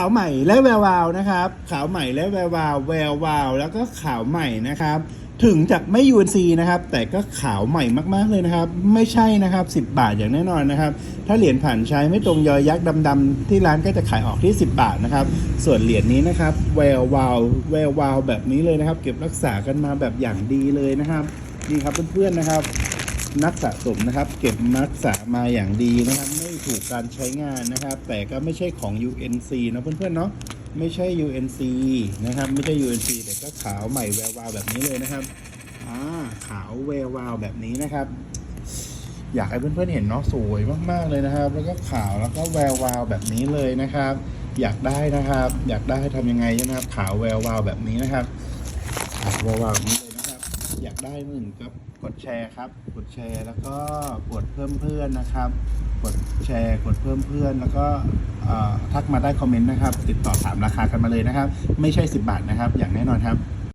ขาวใหม่และแวววาวนะครับ ขาวใหม่และแวววาวแวววาวแล้วก็ขาวใหม่นะครับ ถึงจะไม่ UNC นะครับ แต่ก็ขาวใหม่มากๆเลยนะครับ ไม่ใช่นะครับ 10 บาทอย่างแน่นอนนะครับ ถ้าเหรียญผ่านใช้ไม่ตรงยอยักษ์ดำๆที่ร้านก็จะขายออกที่ 10 บาทนะครับ ส่วนเหรียญนี้นะครับ แวววาวแวววาวแบบนี้เลยนะครับ เก็บรักษากันมาแบบอย่างดีเลยนะครับนี่ครับเพื่อนๆนะครับ นักสะสมนะครับ เก็บรักษามาอย่างดีนะครับ ไม่ถูกการใช้งานนะครับ แต่ก็ไม่ใช่ของ UNC นะเพื่อนๆเนาะไม่ใช่ UNC นะครับ ไม่ใช่ UNC แต่ก็ขาวใหม่แวววาวแบบนี้เลยนะครับอ่าขาวแวววาวแบบนี้นะครับ อยากให้เพื่อนๆเห็นเนาะสวยมากๆเลยนะครับ แล้วก็ขาวแล้วก็แวววาวแบบนี้เลยนะครับ อยากได้นะครับ อยากได้ทำยังไงใช่ไหมครับ ขาวแวววาวแบบนี้นะครับขาวแวววาวแบบนี้เลยนะครับ อยากได้หนึ่งก็กดแชร์ครับ กดแชร์แล้วก็กดเพิ่มเพื่อนนะครับ กดแชร์กดเพิ่มเพื่อน แล้วก็ทักมาได้คอมเมนต์นะครับ ติดต่อถามราคากันมาเลยนะครับ ไม่ใช่ 10 บาทนะครับ อย่างแน่นอนครับ